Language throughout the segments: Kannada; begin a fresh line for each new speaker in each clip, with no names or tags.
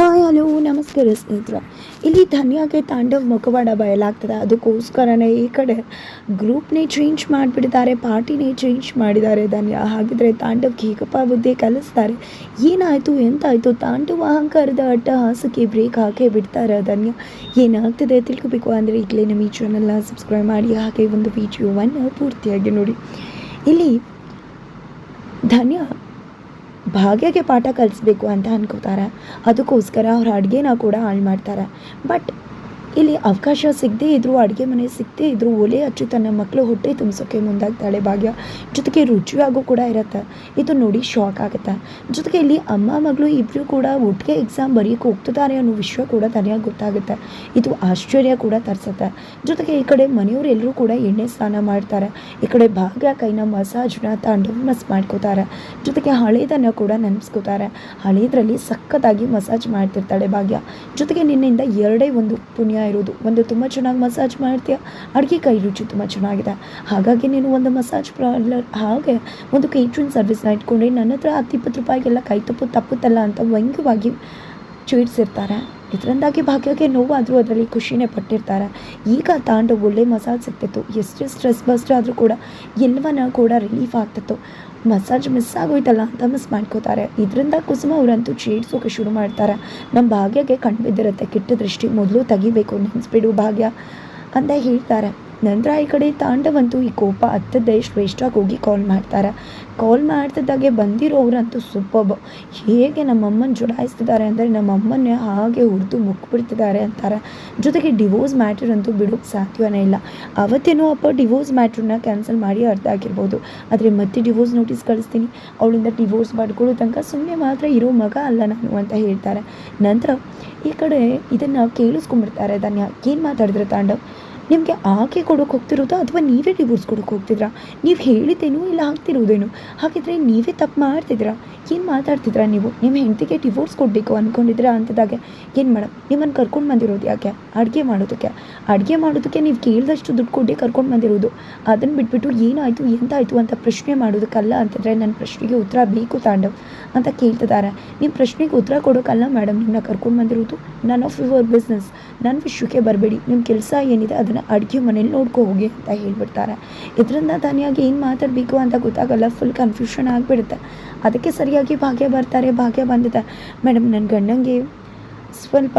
ಹಾಯ್, ಹಲೋ ನಮಸ್ಕಾರ ಸ್ನೇಹಿತರೆ. ಇಲ್ಲಿ ಧನ್ಯಾಗೆ ತಾಂಡವ್ ಮುಖವಾಡ ಬಯಲಾಗ್ತದೆ. ಅದಕ್ಕೋಸ್ಕರನೇ ಈ ಕಡೆ ಗ್ರೂಪ್ನೇ ಚೇಂಜ್ ಮಾಡಿಬಿಡ್ತಾರೆ ಪಾರ್ಟಿನೇ ಚೇಂಜ್ ಮಾಡಿದ್ದಾರೆ ಧನ್ಯ. ಹಾಗಿದ್ರೆ ತಾಂಡವ್ಗೆ ಹೀಗಪ್ಪ ಬುದ್ಧಿ ಕಲಿಸ್ತಾರೆ. ಏನಾಯಿತು, ಎಂತಾಯಿತು? ತಾಂಡವ ಅಹಂಕಾರದ ಅಟ್ಟಹಾಸಕ್ಕೆ ಬ್ರೇಕ್ ಹಾಕೇ ಬಿಡ್ತಾರೆ ಧನ್ಯ? ಏನಾಗ್ತದೆ ತಿಳ್ಕೊಬೇಕು ಅಂದರೆ ಈಗಲೇ ನಮ್ಮ ಈ ಚಾನಲ್ನ ಸಬ್ಸ್ಕ್ರೈಬ್ ಮಾಡಿ, ಹಾಗೆ ಒಂದು ವಿಡಿಯೋವನ್ನು ಪೂರ್ತಿಯಾಗಿ ನೋಡಿ. ಇಲ್ಲಿ ಧನ್ಯ ಭಾಗ್ಯಗೆ ಪಾಠ ಕಲಿಸ್ಬೇಕು ಅಂತ ಅನ್ಕೋತಾರೆ. ಅದಕ್ಕೋಸ್ಕರ ಅವ್ರ ಅಡುಗೆನ ಕೂಡ ಹಾಳು ಮಾಡ್ತಾರೆ. ಬಟ್ ಇಲ್ಲಿ ಅವಕಾಶ ಸಿಗದೇ ಇದ್ದರೂ ಅಡುಗೆ ಮನೆ ಸಿಗದೇ ಇದ್ದರೂ ಒಲೆ ಹಚ್ಚಿ ತನ್ನ ಮಕ್ಕಳು ಹೊಟ್ಟೆ ತುಂಬಿಸೋಕೆ ಮುಂದಾಗ್ತಾಳೆ ಭಾಗ್ಯ. ಜೊತೆಗೆ ರುಚಿಯಾಗೂ ಕೂಡ ಇರುತ್ತೆ. ಇದು ನೋಡಿ ಶಾಕ್ ಆಗುತ್ತೆ. ಜೊತೆಗೆ ಇಲ್ಲಿ ಅಮ್ಮ, ಮಗಳು ಇಬ್ಬರು ಕೂಡ ಒಟ್ಟಿಗೆ ಎಕ್ಸಾಮ್ ಬರೆಯೋಕೆ ಹೋಗ್ತಿದ್ದಾರೆ ಅನ್ನೋ ವಿಷಯ ಕೂಡ ತನಿಯಾಗಿ ಗೊತ್ತಾಗುತ್ತೆ. ಇದು ಆಶ್ಚರ್ಯ ಕೂಡ ತರಿಸುತ್ತೆ. ಜೊತೆಗೆ ಈ ಕಡೆ ಮನೆಯವರೆಲ್ಲರೂ ಕೂಡ ಎಣ್ಣೆ ಸ್ನಾನ ಮಾಡ್ತಾರೆ. ಈ ಕಡೆ ಭಾಗ್ಯ ಕೈನ ಮಸಾಜ್ನ ತಾಂಡು ಮಸ್ ಮಾಡ್ಕೋತಾರೆ. ಜೊತೆಗೆ ಹಳೇದನ್ನು ಕೂಡ ನೆನೆಸ್ಕೋತಾರೆ. ಹಳೇದ್ರಲ್ಲಿ ಸಖತ್ತಾಗಿ ಮಸಾಜ್ ಮಾಡ್ತಿರ್ತಾಳೆ ಭಾಗ್ಯ. ಜೊತೆಗೆ ನಿನ್ನೆಯಿಂದ ಎರಡೇ ಒಂದು ಪುಣ್ಯ ಇರೋದು. ಒಂದು ತುಂಬ ಚೆನ್ನಾಗಿ ಮಸಾಜ್ ಮಾಡ್ತೀಯ? ಅಡುಗೆ ಕೈ ರುಚಿ ತುಂಬ ಚೆನ್ನಾಗಿದೆ. ಹಾಗಾಗಿ ನೀನು ಒಂದು ಮಸಾಜ್ ಪಾರ್ಲರ್ ಹಾಗೆ ಒಂದು ಕೇಟ್ರಿಂಗ್ ಸರ್ವಿಸ್ನ ಇಟ್ಕೊಂಡ್ರೆ ನನ್ನ ಹತ್ರ ಹತ್ತು ಇಪ್ಪತ್ತು ರೂಪಾಯಿಗೆಲ್ಲ ಕೈ ತಪ್ಪು ತಪ್ಪುತ್ತಲ್ಲ ಅಂತ ವ್ಯಂಗ್ಯವಾಗಿ ಚೀಡ್ಸಿರ್ತಾರೆ ಇದರಿಂದಾಗಿ ಭಾಗ್ಯಕ್ಕೆ ನೋವಾದರೂ ಅದರಲ್ಲಿ ಖುಷಿನೇ ಪಟ್ಟಿರ್ತಾರೆ. ಈಗ ತಾಂಡ ಒಳ್ಳೆ ಮಸಾಜ್ ಸಿಗ್ತಿತ್ತು. ಎಷ್ಟೇ ಸ್ಟ್ರೆಸ್ ಬಸ್ಟ್ ಆದರೂ ಕೂಡ ಎಲ್ಲವನ್ನ ಕೂಡ ರಿಲೀಫ್ ಆಗ್ತಿತ್ತು. ಮಸಾಜ್ ಮಿಸ್ ಆಗೋಯ್ತಲ್ಲ ಅಂತ ಮಿಸ್ ಮಾಡ್ಕೋತಾರೆ. ಇದರಿಂದ ಕುಸುಮ ಅವರಂತೂ ಚೀಡ್ಸೋಕೆ ಶುರು ಮಾಡ್ತಾರೆ. ನಮ್ಮ ಭಾಗ್ಯಗೆ ಕಣ್ಣು ಬಿದ್ದಿರುತ್ತೆ. ಕೆಟ್ಟ ದೃಷ್ಟಿ ಮೊದಲು ತೆಗಿಬೇಕು. ನೆನೆಸ್ಬಿಡು ಭಾಗ್ಯ. ಅಂತ ಹೇಳ್ತಾರೆ. ನಂತರ ಈ ಕಡೆ ತಾಂಡವಂತೂ ಈ ಕೋಪ ಹತ್ತದ್ದೇ ಶ್ರೇಷ್ಠಾಗಿ ಹೋಗಿ ಕಾಲ್ ಮಾಡ್ತಾರೆ. ಕಾಲ್ ಮಾಡ್ತಿದ್ದಾಗೆ ಬಂದಿರೋರಂತೂ ಸೂಪರ್ಬ್ ಹೇಗೆ ನಮ್ಮಮ್ಮನ ಜುಡಾಯಿಸ್ತಿದ್ದಾರೆ ಅಂದರೆ ನಮ್ಮಮ್ಮನ್ನೇ ಹಾಗೆ ಹುರಿದು ಮುಕ್ಬಿಡ್ತಿದ್ದಾರೆ ಅಂತಾರೆ. ಜೊತೆಗೆ ಡಿವೋರ್ಸ್ ಮ್ಯಾಟ್ರ್ ಅಂತೂ ಬಿಡೋಕ್ಕೆ ಸಾಧ್ಯವೇ ಇಲ್ಲ. ಅವತ್ತೇನೋ ಅಪ್ಪ ಡಿವೋರ್ಸ್ ಮ್ಯಾಟ್ರನ್ನ ಕ್ಯಾನ್ಸಲ್ ಮಾಡಿ ಅರ್ಥ ಆಗಿರ್ಬೋದು. ಆದರೆ ಮತ್ತೆ ಡಿವೋರ್ಸ್ ನೋಟಿಸ್ ಕಳಿಸ್ತೀನಿ. ಅವಳಿಂದ ಡಿವೋರ್ಸ್ ಮಾಡ್ಕೊಳ್ಳೋ ತನಕ ಸುಮ್ಮನೆ ಮಾತ್ರ ಇರೋ ಮಗ ಅಲ್ಲ ನಾನು ಅಂತ ಹೇಳ್ತಾರೆ. ನಂತರ ಈ ಕಡೆ ಇದನ್ನು ಕೇಳಿಸ್ಕೊಂಡ್ಬಿಡ್ತಾರೆ ಧನ್ಯ. ಏನು ಮಾತಾಡಿದ್ರೆ ತಾಂಡವ್? ನಿಮಗೆ ಆಕೆ ಕೊಡೋಕೆ ಹೋಗ್ತಿರೋದಾ ಅಥವಾ ನೀವೇ ಡಿವೋರ್ಸ್ ಕೊಡೋಕೆ ಹೋಗ್ತಿದ್ರಾ? ನೀವು ಹೇಳಿದ್ದೇನು ಇಲ್ಲ, ಆಗ್ತಿರೋದೇನು. ಹಾಗಿದ್ರೆ ನೀವೇ ತಪ್ಪು ಮಾಡ್ತಿದ್ರಾ ಏನು ಮಾತಾಡ್ತಿದ್ರಾ ನೀವು? ನಿಮ್ಮ ಹೆಂಡತಿಗೆ ಡಿವೋರ್ಸ್ ಕೊಡಬೇಕು ಅಂದ್ಕೊಂಡಿದ್ದೀರಾ ಅಂತದಾಗೆ. ಏನು ಮೇಡಮ್, ನಿಮ್ಮನ್ನು ಕರ್ಕೊಂಡು ಬಂದಿರೋದು ಯಾಕೆ? ಅಡುಗೆ ಮಾಡೋದಕ್ಕೆ. ಅಡುಗೆ ಮಾಡೋದಕ್ಕೆ ನೀವು ಕೇಳಿದಷ್ಟು ದುಡ್ಡು ಕೊಟ್ಟೆ ಕರ್ಕೊಂಡು ಬಂದಿರೋದು. ಅದನ್ನು ಬಿಟ್ಬಿಟ್ಟು ಏನಾಯಿತು, ಎಂತಾಯಿತು ಅಂತ ಪ್ರಶ್ನೆ ಮಾಡೋದಕ್ಕಲ್ಲ ಅಂತಂದರೆ ನನ್ನ ಪ್ರಶ್ನೆಗೆ ಉತ್ತರ ಬೇಕು ತಾಂಡವ್ ಅಂತ ಕೇಳ್ತಿದ್ದಾರೆ. ನಿಮ್ಮ ಪ್ರಶ್ನೆಗೆ ಉತ್ತರ ಕೊಡೋಕ್ಕಲ್ಲ ಮೇಡಮ್ ನಿಮ್ಮನ್ನ ಕರ್ಕೊಂಡು ಬಂದಿರೋದು? ನನ್ ಆಫ್ ಯುವರ್ ಬಿಸ್ನೆಸ್ ನನ್ನ ವಿಷಯಕ್ಕೆ ಬರಬೇಡಿ. ನಿಮ್ಮ ಕೆಲಸ ಏನಿದೆ ಅದನ್ನು ಅಡುಗೆ ಮನೇಲಿ ನೋಡ್ಕೊ ಹೋಗಿ ಅಂತ ಹೇಳ್ಬಿಡ್ತಾರೆ. ಇದರಿಂದ ತಾನಿಯಾಗಿ ಏನು ಮಾತಾಡಬೇಕು ಅಂತ ಗೊತ್ತಾಗಲ್ಲ ಫುಲ್ ಕನ್ಫ್ಯೂಷನ್ ಆಗಿಬಿಡುತ್ತೆ. ಅದಕ್ಕೆ ಸರಿಯಾಗಿ ಭಾಗ್ಯ ಬರ್ತಾರೆ, ಭಾಗ್ಯ ಬಂದಿದೆ. ಮೇಡಮ್ ನನ್ನ ಗಂಡಂಗೆ ಸ್ವಲ್ಪ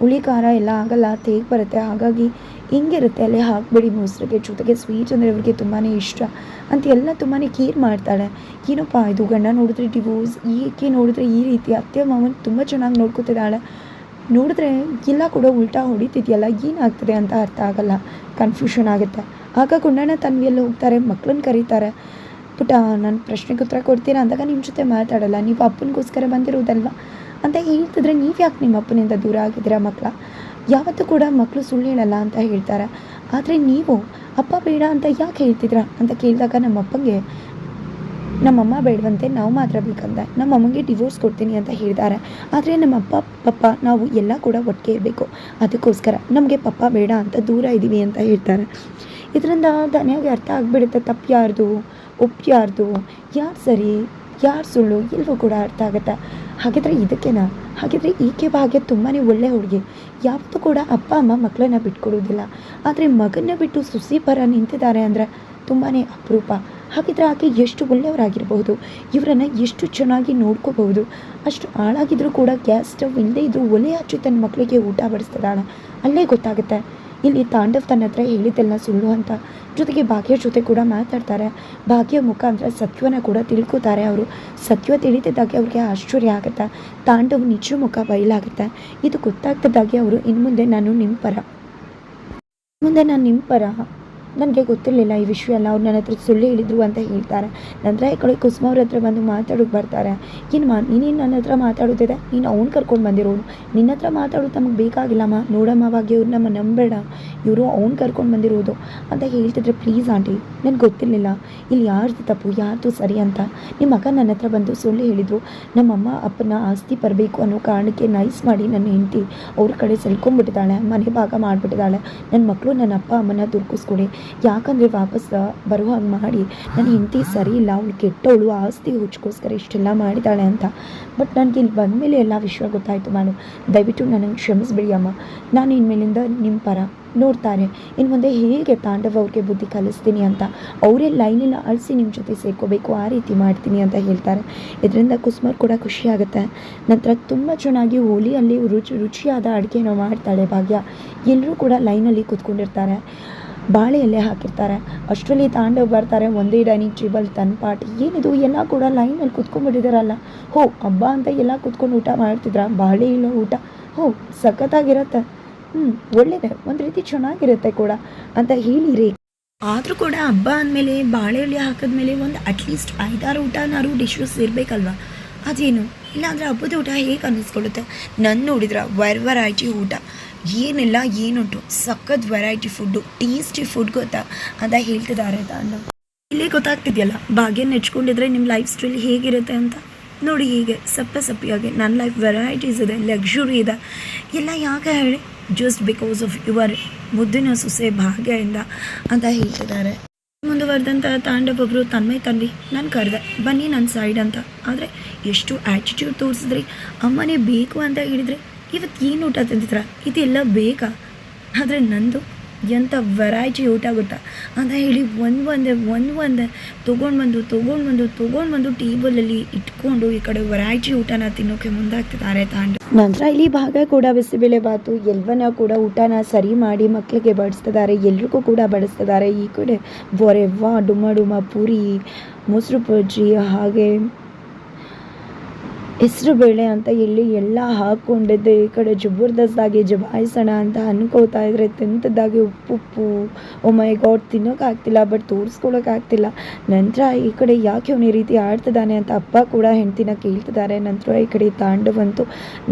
ಹುಳಿ ಖಾರ ಎಲ್ಲ ಆಗಲ್ಲ, ತೇಗ್ ಬರುತ್ತೆ. ಹಾಗಾಗಿ ಹಿಂಗಿರುತ್ತೆ ಅಲ್ಲಿ ಹಾಕ್ಬಿಡಿ ಮೊಸರಿಗೆ. ಜೊತೆಗೆ ಸ್ವೀಟ್ ಅಂದರೆ ಅವ್ರಿಗೆ ತುಂಬಾ ಇಷ್ಟ. ಅಂತ ಎಲ್ಲ ತುಂಬಾ ಕೇರ್ ಮಾಡ್ತಾಳೆ. ಏನಪ್ಪ ಇದು ಗಂಡ ನೋಡಿದ್ರೆ ಡಿವೋರ್ಸ್ ಈಕೆ ನೋಡಿದ್ರೆ ಈ ರೀತಿ, ಅತ್ತೆ ಮಾವನ್ ತುಂಬ ಚೆನ್ನಾಗಿ ನೋಡ್ಕೊತಿದ್ದಾಳೆ. ನೋಡಿದ್ರೆ ಎಲ್ಲ ಕೂಡ ಉಲ್ಟಾ ಹೊಡಿತಿದೆಯಲ್ಲ, ಏನಾಗ್ತದೆ ಅಂತ ಅರ್ಥ ಆಗಲ್ಲ ಕನ್ಫ್ಯೂಷನ್ ಆಗುತ್ತೆ. ಆಗ ಗುಂಡಣ್ಣ ತನ್ವಿಯಲ್ಲಿ ಹೋಗ್ತಾರೆ ಮಕ್ಕಳನ್ನ ಕರೀತಾರೆ. ಪುಟ, ನಾನು ಪ್ರಶ್ನೆಗೆ ಉತ್ತರ ಕೊಡ್ತೀರಾ? ಅಂದಾಗ ನಿಮ್ಮ ಜೊತೆ ಮಾತಾಡಲ್ಲ, ನೀವು ಅಪ್ಪನಿಗೋಸ್ಕರ ಬಂದಿರೋದಲ್ವಾ? ಅಂತ ಹೇಳ್ತಿದ್ರೆ, ನೀವು ಯಾಕೆ ನಿಮ್ಮ ಅಪ್ಪನಿಂದ ದೂರ ಆಗಿದ್ದೀರಾ ಮಕ್ಕಳ ಯಾವತ್ತೂ ಕೂಡ ಮಕ್ಕಳು ಸುಳ್ಳು ಹೇಳಲ್ಲ ಅಂತ ಹೇಳ್ತಾರೆ. ಆದರೆ ನೀವು, ಅಪ್ಪ ಬೇಡ ಅಂತ ಯಾಕೆ ಹೇಳ್ತಿದ್ರಾ ಅಂತ ಕೇಳಿದಾಗ, ನಮ್ಮ ಅಪ್ಪಂಗೆ ನಮ್ಮಮ್ಮ ಬೇಡವಂತೆ ನಾವು ಮಾತ್ರ ಬೇಕಂದ. ನಮ್ಮಮ್ಮಗೆ ಡಿವೋರ್ಸ್ ಕೊಡ್ತೀನಿ ಅಂತ ಹೇಳಿದ್ದಾರೆ ಆದರೆ ನಮ್ಮ ಅಪ್ಪ ಪಪ್ಪ ನಾವು ಎಲ್ಲ ಕೂಡ ಒಟ್ಟಿಗೆ ಇರಬೇಕು. ಅದಕ್ಕೋಸ್ಕರ ನಮಗೆ ಪಪ್ಪ ಬೇಡ ಅಂತ ದೂರ ಇದ್ದೀವಿ ಅಂತ ಹೇಳ್ತಾರೆ. ಇದರಿಂದ ಧನ್ಯಾಗೆ ಅರ್ಥ ಆಗಿಬಿಡುತ್ತೆ. ತಪ್ಪು ಯಾರ್ದು ಒಪ್ಪು ಯಾರ್ದು ಯಾರು ಸರಿ, ಯಾರು ಸುಳ್ಳು ಎಲ್ಲವೂ ಕೂಡ ಅರ್ಥ ಆಗುತ್ತೆ. ಹಾಗಿದ್ರೆ ಇದಕ್ಕೇನಾ? ಹಾಗಿದ್ರೆ ಈಕೆ ಭಾಗ್ಯ ತುಂಬಾ ಒಳ್ಳೆ ಹುಡುಗಿ. ಯಾವತ್ತೂ ಕೂಡ ಅಪ್ಪ, ಅಮ್ಮ ಮಕ್ಕಳನ್ನ ಬಿಟ್ಕೊಡೋದಿಲ್ಲ ಆದರೆ ಮಗನ್ನ ಬಿಟ್ಟು ಸುಸಿ ಪರ ನಿಂತಿದ್ದಾರೆ ಅಂದರೆ ತುಂಬಾ ಅಪರೂಪ. ಹಾಗಿದ್ರೆ ಆಕೆ ಎಷ್ಟು ಒಳ್ಳೆಯವರಾಗಿರ್ಬೋದು ಇವರನ್ನು ಎಷ್ಟು ಚೆನ್ನಾಗಿ ನೋಡ್ಕೋಬಹುದು, ಅಷ್ಟು ಹಾಳಾಗಿದ್ರೂ ಕೂಡ ಗ್ಯಾಸ್ ಸ್ಟವ್ ಇಲ್ಲದೇ ಇದ್ದರೂ ಒಲೆ ಹಚ್ಚಿ ತನ್ನ ಮಕ್ಕಳಿಗೆ ಊಟ ಬಡಿಸ್ತಿದ್ದಾಳೆ ಅಲ್ಲೇ ಗೊತ್ತಾಗುತ್ತೆ. ಇಲ್ಲಿ ತಾಂಡವ್ ತನ್ನ ಹತ್ರ ಹೇಳಿದ್ದೆಲ್ಲ ಸುಳ್ಳು ಅಂತ. ಜೊತೆಗೆ ಭಾಗ್ಯ ಜೊತೆ ಕೂಡ ಮಾತಾಡ್ತಾರೆ. ಭಾಗ್ಯ ಮುಖಾಂತರ ಸತ್ಯವನ್ನ ಕೂಡ ತಿಳ್ಕೊತಾರೆ ಅವರು. ಸತ್ಯ ತಿಳಿತಿದ್ದಾಗೆ ಅವ್ರಿಗೆ ಆಶ್ಚರ್ಯ ಆಗುತ್ತೆ. ತಾಂಡವ್ ನಿಜ ಮುಖ ಬಯಲಾಗುತ್ತೆ. ಇದು ಗೊತ್ತಾಗ್ತಿದ್ದಾಗೆ ಅವರು ಇನ್ನು ಮುಂದೆ ನಾನು ನಿಮ್ಮ ಪರ. ಮುಂದೆ ನಾನು ನಿಮ್ಮ ಪರ. ನನಗೆ ಗೊತ್ತಿರಲಿಲ್ಲ ಈ ವಿಷಯ ಎಲ್ಲ. ಅವ್ರು ನನ್ನ ಹತ್ರ ಸುಳ್ಳು ಹೇಳಿದ್ರು ಅಂತ ಹೇಳ್ತಾರೆ. ನಂತರ ಈ ಕಡೆ ಕುಸುಮ ಅವ್ರ ಹತ್ರ ಬಂದು ಮಾತಾಡೋಕೆ ಬರ್ತಾರೆ. ಏನು ಮಾ, ನೀನೇನು ನನ್ನ ಹತ್ರ ಮಾತಾಡೋದಿದೆ ನೀನು ಅವ್ನು ಕರ್ಕೊಂಡು ಬಂದಿರೋನು. ನಿನ್ನ ಹತ್ರ ಮಾತಾಡೋದು ನಮಗೆ ಬೇಕಾಗಿಲ್ಲಮ್ಮ ನೋಡಮ್ಮ, ಅವಾಗ ಇವ್ರು ನಮ್ಮ ನಂಬೇಡ. ಇವರು ಅವ್ನು ಕರ್ಕೊಂಡು ಬಂದಿರೋದು ಅಂತ ಹೇಳ್ತಿದ್ರೆ ಪ್ಲೀಸ್ ಆಂಟಿ, ನನಗೆ ಗೊತ್ತಿರಲಿಲ್ಲ. ಇಲ್ಲಿ ಯಾರ್ದು ತಪ್ಪು, ಯಾರ್ದು ಸರಿ ಅಂತ. ನಿಮ್ಮ ಮಗ ನನ್ನ ಹತ್ರ ಬಂದು ಸುಳ್ಳು ಹೇಳಿದರು. ನಮ್ಮಮ್ಮ ಅಪ್ಪನ ಆಸ್ತಿ ಬರಬೇಕು ಅನ್ನೋ ಕಾರಣಕ್ಕೆ ನೈಸ್ ಮಾಡಿ ನನ್ನ ಹೆಂಡತಿ ಅವ್ರ ಕಡೆ ಸೆಳ್ಕೊಂಡ್ಬಿಟ್ಟಿದ್ದಾಳೆ ಮನೆ ಭಾಗ ಮಾಡಿಬಿಟ್ಟಿದ್ದಾಳೆ. ನನ್ನ ಮಕ್ಕಳು ನನ್ನ ಅಪ್ಪ, ಅಮ್ಮನ ದುರ್ಗಿಸ್ಕೊಡಿ ಯಾಕಂದರೆ ವಾಪಸ್ ಬರುವ ಹಾಗೆ ಮಾಡಿ. ನನ್ನ ಹೆಂಡತಿ ಸರಿ ಇಲ್ಲ, ಅವಳು ಕೆಟ್ಟವಳು, ಆಸ್ತಿ ಹುಚ್ಚಗೋಸ್ಕರ ಇಷ್ಟೆಲ್ಲ ಮಾಡಿದ್ದಾಳೆ ಅಂತ. ಬಟ್ ನನಗೆ ಇಲ್ಲಿ ಬಂದಮೇಲೆ ಎಲ್ಲ ವಿಷಯ ಗೊತ್ತಾಯಿತು ನಾನು ದಯವಿಟ್ಟು ನನಗೆ ಕ್ಷಮಿಸ್ಬಿಡಿ ಅಮ್ಮ. ನಾನು ಇನ್ಮೇಲಿಂದ ನಿಮ್ಮ ಪರ ನೋಡ್ತಾರೆ. ಇನ್ನು ಮುಂದೆ ಹೇಗೆ ತಾಂಡವ್ ಅವ್ರಿಗೆ ಬುದ್ಧಿ ಕಲಿಸ್ತೀನಿ ಅಂತ. ಅವರೇ ಲೈನಿನ ಅಳಿಸಿ ನಿಮ್ಮ ಜೊತೆ ಸೇರ್ಕೋಬೇಕು, ಆ ರೀತಿ ಮಾಡ್ತೀನಿ ಅಂತ ಹೇಳ್ತಾರೆ. ಇದರಿಂದ ಕುಸುಮರ್ ಕೂಡ ಖುಷಿ ಆಗುತ್ತೆ. ನಂತರ ತುಂಬ ಚೆನ್ನಾಗಿ ಹೋಲಿಯಲ್ಲಿ ರುಚಿ, ರುಚಿಯಾದ ಅಡುಗೆನ ಮಾಡ್ತಾಳೆ ಭಾಗ್ಯ. ಎಲ್ಲರೂ ಕೂಡ ಲೈನಲ್ಲಿ ಕೂತ್ಕೊಂಡಿರ್ತಾರೆ. ಬಾಳೆ ಎಲೆ ಹಾಕಿರ್ತಾರೆ. ಅಷ್ಟರಲ್ಲಿ ತಾಂಡವ್ ಬರ್ತಾರೆ, ಒಂದೇ ಡೈನಿಂಗ್ ಟೇಬಲ್ ತನ್ನ ಪಾಟ್. ಏನಿದು? ಎಲ್ಲ ಕೂಡ ಲೈನಲ್ಲಿ ಕುತ್ಕೊಂಡ್ಬಿಟ್ಟಿದಾರಲ್ಲ. ಹೋ, ಹಬ್ಬ ಅಂತ ಎಲ್ಲ ಕುತ್ಕೊಂಡು ಊಟ ಮಾಡ್ತಿದ್ರ? ಬಾಳೆ ಇಲ್ಲ ಊಟ? ಹೋ, ಸಖತ್ತಾಗಿರತ್ತೆ. ಹ್ಞೂ ಒಳ್ಳೇದೆ. ಒಂದು ರೀತಿ ಚೆನ್ನಾಗಿರುತ್ತೆ ಕೂಡ ಅಂತ ಹೇಳಿರಿ. ಆದರೂ ಕೂಡ ಹಬ್ಬ ಅಂದಮೇಲೆ ಎಲೆ ಹಾಕಿದ್ಮೇಲೆ ಒಂದು ಅಟ್ಲೀಸ್ಟ್ ಐದಾರು ಊಟನಾರು ಡಿಶಸ್ ಇರಬೇಕಲ್ವ? ಅದೇನು? ಇಲ್ಲಾಂದರೆ ಹಬ್ಬದ ಊಟ ಹೇಗೆ ಅನ್ನಿಸ್ಕೊಳ್ಳುತ್ತೆ? ನನ್ನ ನೋಡಿದ್ರೆ ವರ್ ವೆರೈಟಿ ಊಟ. ಏನೆಲ್ಲ ಏನುಂಟು? ಸಖತ್ ವೆರೈಟಿ ಫುಡ್ಡು ಟೇಸ್ಟಿ ಫುಡ್ ಗೊತ್ತಾ? ಅಂತ ಹೇಳ್ತಿದ್ದಾರೆ ಅಂತ ಇಲ್ಲೇ ಗೊತ್ತಾಗ್ತಿದೆಯಲ್ಲ? ಭಾಗ್ಯ ನೆಚ್ಕೊಂಡಿದ್ರೆ ನಿಮ್ಮ ಲೈಫ್ ಸ್ಟೈಲ್ ಹೇಗಿರುತ್ತೆ ಅಂತ? ನೋಡಿ ಹೀಗೆ, ಸಪ್ಪೆ ಸಪ್ಪಿಯಾಗಿ. ನನ್ನ ಲೈಫ್ ವೆರೈಟೀಸ್ ಇದೆ ಲಕ್ಸುರಿ ಇದೆ. ಎಲ್ಲ ಯಾಕೆ ಹೇಳಿ? ಜಸ್ಟ್ ಬಿಕಾಸ್ ಆಫ್ ಯುವರ್ ಮುದ್ದಿನ ಸೊಸೆ ಭಾಗ್ಯದಿಂದ ಅಂತ ಹೇಳ್ತಿದ್ದಾರೆ. ಮುಂದುವರೆದಂಥ ತಾಂಡವೊಬ್ಬರು ತನ್ಮಯ್ ತನ್ವಿ, ನಾನು ಕರೆದೆ. ಬನ್ನಿ ನನ್ನ ಸೈಡ್ ಅಂತ. ಆದರೆ ಎಷ್ಟು ಆ್ಯಟಿಟ್ಯೂಡ್ ತೋರಿಸಿದ್ರಿ? ಅಮ್ಮನೇ ಬೇಕು ಅಂತ ಹೇಳಿದರೆ ಇವತ್ತು ಏನು ಊಟ ತಿಂದಿದ್ರ ಇದೆಲ್ಲ ಬೇಕಾ ಆದರೆ ನಂದು ಎಂಥ ವೆರೈಟಿ ಊಟ ಗೊತ್ತಾ? ಅಂತ ಹೇಳಿ ಒಂದು ಒಂದೇ ಒಂದು ಒಂದೇ ತೊಗೊಂಡು ಬಂದು ತೊಗೊಂಡು ಬಂದು ತೊಗೊಂಡು ಬಂದು ಟೇಬಲಲ್ಲಿ ಇಟ್ಕೊಂಡು ಈ ಕಡೆ ವೆರೈಟಿ ಊಟನ ತಿನ್ನೋಕೆ ಮುಂದಾಗ್ತಿದ್ದಾರೆ ತಾಂಡ. ನಂತರ ಇಲ್ಲಿ ಭಾಗ ಕೂಡ ಬಿಸಿಬೇಳೆ ಬಾತು, ಎಲ್ವನ ಕೂಡ ಊಟನ ಸರಿ ಮಾಡಿ ಮಕ್ಕಳಿಗೆ ಬಡಿಸ್ತಿದ್ದಾರೆ, ಎಲ್ರಿಗೂ ಕೂಡ ಬಡಿಸ್ತಿದ್ದಾರೆ. ಈ ಕಡೆ ಬೊರೆವ್ವ ಡುಮ ಡುಮ ಪೂರಿ, ಮೊಸರು ಬಜ್ಜಿ, ಹಾಗೆ ಹೆಸರು ಬೇಳೆ ಅಂತ ಇಲ್ಲಿ ಎಲ್ಲ ಹಾಕ್ಕೊಂಡಿದ್ದೆ. ಈ ಕಡೆ ಜಬರ್ದಸ್ತಾಗಿ ಜಬಾಯಿಸೋಣ ಅಂತ ಅನ್ಕೋತಾ ಇದ್ರೆ ತಿಂತದ್ದಾಗಿ ಉಪ್ಪು ಓ ಮೈ ಗಾಡ್ ತಿನ್ನೋಕ್ಕಾಗ್ತಿಲ್ಲ ಬಟ್ ತೋರಿಸ್ಕೊಳಕ್ಕಾಗ್ತಿಲ್ಲ ನಂತರ ಈ ಕಡೆ ಯಾಕೆ ಅವನು ಈ ರೀತಿ ಆಡ್ತಿದ್ದಾನೆ ಅಂತ ಅಪ್ಪ ಕೂಡ ಹೆಂಡ್ತಿನ ಕೇಳ್ತಿದ್ದಾರೆ. ನಂತರ ಈ ಕಡೆ ತಾಂಡವಂತು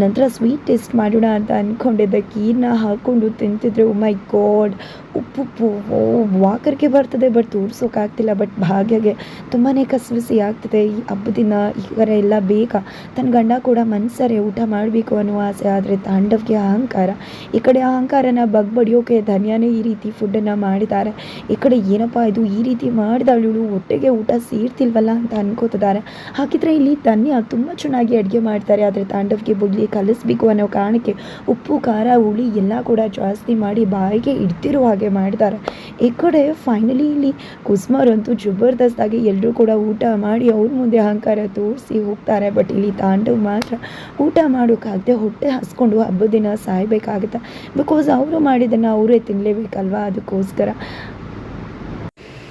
ನಂತರ ಸ್ವೀಟ್ ಟೇಸ್ಟ್ ಮಾಡೋಣ ಅಂತ ಅಂದ್ಕೊಂಡಿದ್ದೆ ಕೀರ್ನ ಹಾಕ್ಕೊಂಡು ತಿಂತಿದ್ರೆ. ಓ ಮೈ ಗಾಡ್ ಉಪ್ಪು ಓ, ವಾಕರ್ಗೆ ಬರ್ತದೆ ಬಟ್ ತೋರಿಸೋಕ್ಕಾಗ್ತಿಲ್ಲ ಬಟ್ ಭಾಗ್ಯಗೆ ತುಂಬಾ ಕಸವಿಸಿ ಆಗ್ತಿದೆ. ಈ ಹಬ್ಬದಿನ ಈ ಥರ ಎಲ್ಲ ಬೇಕಾ? ತನ್ನ ಗಂಡ ಕೂಡ ಮನ್ಸರೆ ಊಟ ಮಾಡಬೇಕು ಅನ್ನೋ ಆಸೆ, ಆದರೆ ತಾಂಡವ್ಗೆ ಅಹಂಕಾರ. ಈ ಕಡೆ ಅಹಂಕಾರನ ಬಗ್ಬಡಿಯೋಕೆ ಧನ್ಯನೇ ಈ ರೀತಿ ಫುಡ್ಡನ್ನು ಮಾಡಿದ್ದಾರೆ. ಈ ಕಡೆ ಏನಪ್ಪ ಇದು, ಈ ರೀತಿ ಮಾಡಿದವಳು ಹೊಟ್ಟೆಗೆ ಊಟ ಸೇರ್ತಿಲ್ವಲ್ಲ ಅಂತ ಅನ್ಕೋತಿದ್ದಾರೆ. ಹಾಗಿದ್ರೆ ಇಲ್ಲಿ ಧನ್ಯ ತುಂಬ ಚೆನ್ನಾಗಿ ಅಡುಗೆ ಮಾಡ್ತಾರೆ, ಆದರೆ ತಾಂಡವ್ಗೆ ಬುಗ್ಲಿ ಕಲಿಸ್ಬೇಕು ಅನ್ನೋ ಕಾರಣಕ್ಕೆ ಉಪ್ಪು, ಖಾರ, ಹುಳಿ ಎಲ್ಲ ಕೂಡ ಜಾಸ್ತಿ ಮಾಡಿ ಬಾಯಿಗೆ ಇಡ್ತಿರೋ ಹಾಗೆ ಮಾಡಿದ್ದಾರೆ. ಈ ಕಡೆ ಫೈನಲಿ ಇಲ್ಲಿ ಕುಸ್ಮರಂತೂ ಜಬರ್ದಸ್ತಾಗಿ ಎಲ್ಲರೂ ಕೂಡ ಊಟ ಮಾಡಿ ಅವ್ರ ಮುಂದೆ ಅಹಂಕಾರ ತೋರಿಸಿ ಹೋಗ್ತಾರೆ. ಬಟ್ ಇಲ್ಲಿ ತಾಂಡವ್ ಮಾತ್ರ ಊಟ ಮಾಡೋಕ್ಕಾಗದೆ ಹೊಟ್ಟೆ ಹಸ್ಕೊಂಡು ಹಬ್ಬದ ದಿನ ಸಾಯ್ಬೇಕಾಗುತ್ತೆ. ಬಿಕಾಸ್ ಅವರು ಮಾಡಿದ್ದನ್ನು ಅವರೇ ತಿನ್ನಲೇಬೇಕಲ್ವಾ ಅದಕ್ಕೋಸ್ಕರ.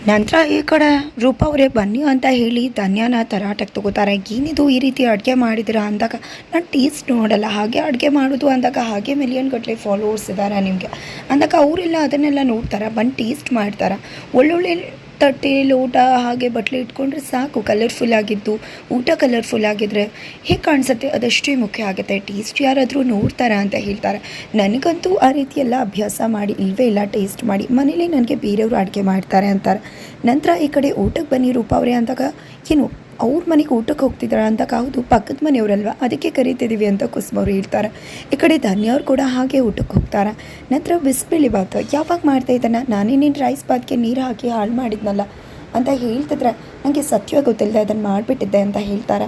ನಂತರ ಈ ಕಡೆ ರೂಪ ಅವರೇ ಬನ್ನಿ ಅಂತ ಹೇಳಿ ಧನ್ಯನ ತರಾಟಕ್ಕೆ ತಗೋತಾರೆ. ಏನಿದು ಈ ರೀತಿ ಅಡುಗೆ ಮಾಡಿದಿರಾ ಅಂದಾಗ ನಾನು ಟೇಸ್ಟ್ ನೋಡಲ್ಲ. ಹಾಗೆ ಅಡುಗೆ ಮಾಡೋದು ಅಂದಾಗ ಹಾಗೆ ಮಿಲಿಯನ್ ಗಟ್ಟಲೆ ಫಾಲೋವರ್ಸ್ ಇದ್ದಾರೆ ನಿಮಗೆ. ಅಂದಾಗ ಅವರೆಲ್ಲ ಅದನ್ನೆಲ್ಲ ನೋಡ್ತಾರೆ? ಬಂದು ಟೇಸ್ಟ್ ಮಾಡ್ತಾರೆ? ಒಳ್ಳೊಳ್ಳೆ ತಟ್ಟೆ, ಲೋಟ ಹಾಗೆ ಬಟ್ಲೆ ಇಟ್ಕೊಂಡ್ರೆ ಸಾಕು ಕಲರ್ಫುಲ್ ಆಗಿದ್ದು, ಊಟ ಕಲರ್ಫುಲ್ ಆಗಿದ್ರೆ ಹೇಗೆ ಕಾಣಿಸುತ್ತೆ? ಅದಷ್ಟೇ ಮುಖ್ಯ ಆಗುತ್ತೆ. ಟೇಸ್ಟ್ ಯಾರಾದರೂ ನೋಡ್ತಾರಾ ಅಂತ ಹೇಳ್ತಾರೆ. ನನಗಂತೂ ಆ ರೀತಿ ಎಲ್ಲ ಅಭ್ಯಾಸ ಮಾಡಿ ಇಲ್ಲವೇ ಇಲ್ಲ ಟೇಸ್ಟ್ ಮಾಡಿ, ಮನೇಲಿ ನನಗೆ ಬೇರೆಯವರು ಅಡುಗೆ ಮಾಡ್ತಾರೆ ಅಂತಾರೆ. ನಂತರ ಈ ಕಡೆ ಊಟಕ್ಕೆ ಬನ್ನಿ ರೂಪ ಅವರೇ ಅಂದಾಗ, ಏನು ಅವ್ರ ಮನೆಗೆ ಊಟಕ್ಕೆ ಹೋಗ್ತಿದ್ದಾರ ಅಂತ ಕಾವುದು ಪಕ್ಕದ ಮನೆಯವರಲ್ವ? ಅದಕ್ಕೆ ಕರೀತಿದ್ದೀವಿ ಅಂತ ಕುಸುಮವ್ರು ಹೇಳ್ತಾರೆ. ಈ ಕಡೆ ಧನ್ಯವ್ರು ಕೂಡ ಹಾಗೆ ಊಟಕ್ಕೆ ಹೋಗ್ತಾರೆ. ನಂತರ ಬಿಸಿಬೇಳೆ ಬಾತ್ ಯಾವಾಗ ಮಾಡ್ತಾ ಇದ್ದಾನ? ನಾನೇ ನಿನ್ನ ರೈಸ್ ಬಾತ್ಗೆ ನೀರು ಹಾಕಿ ಹಾಳು ಮಾಡಿದ್ನಲ್ಲ ಅಂತ ಹೇಳ್ತಿದ್ರೆ ನನಗೆ ಸತ್ಯ ಗೊತ್ತಿಲ್ಲದೆ ಅದನ್ನು ಮಾಡಿಬಿಟ್ಟಿದ್ದೆ ಅಂತ ಹೇಳ್ತಾರೆ.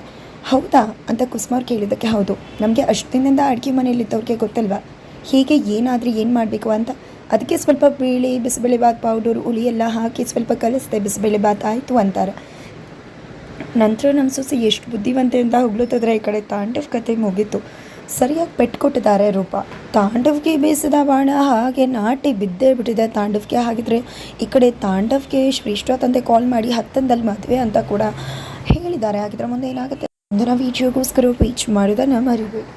ಹೌದಾ? ಅಂತ ಕುಸುಮವ್ರು ಕೇಳಿದ್ದಕ್ಕೆ ಹೌದು. ನಮಗೆ ಅಷ್ಟು ದಿನದಿಂದ ಅಡುಗೆ ಮನೆಯಲ್ಲಿದ್ದವ್ರಿಗೆ ಗೊತ್ತಲ್ವಾ? ಹೀಗೆ ಏನಾದರೂ ಏನು ಮಾಡಬೇಕು ಅಂತ? ಅದಕ್ಕೆ ಸ್ವಲ್ಪ ಬೀಳಿ, ಬಿಸಿಬೇಳೆ ಬಾತ್ ಪೌಡರ್ ಹುಳಿ ಎಲ್ಲ ಹಾಕಿ ಸ್ವಲ್ಪ ಕಲಿಸ್ದೆ. ಬಿಸಿಬೇಳೆ ಬಾತ್ ಆಯಿತು ಅಂತಾರೆ. ನಂತರ ನಮ್ಮ ಸೊಸೆ ಎಷ್ಟು ಬುದ್ಧಿವಂತೆ ಅಂತ ಹೊಗಳುತ್ತಿದ್ರೆ ಈ ಕಡೆ ತಾಂಡವ್ ಕತೆ ಮುಗೀತು. ಸರಿಯಾಗಿ ಪೆಟ್ಟು ಕೊಟ್ಟಿದ್ದಾರೆ ರೂಪ. ತಾಂಡವ್ಗೆ ಬೇಯಿಸಿದ ಬಾಣ, ಹಾಗೆ ನಾಟಿ ಬಿದ್ದೇ ಬಿಟ್ಟಿದೆ ತಾಂಡವ್ಗೆ. ಹಾಗಿದ್ರೆ ಈ ಕಡೆ ತಾಂಡವ್ಗೆ ಶ್ರೇಷ್ಠ ತಂದೆ ಕಾಲ್ ಮಾಡಿ ಹತ್ತಂದಲ್ಲಿ ಮದುವೆ ಅಂತ ಕೂಡ ಹೇಳಿದ್ದಾರೆ. ಹಾಗಿದ್ರೆ ಮುಂದೆ ಏನಾಗುತ್ತೆ? ಮುಂದಿನ ವಿಡಿಯೋಗೋಸ್ಕರ ರೀಚ್ ಮಾಡೋದನ್ನು ಮರಿಬೇಡಿ.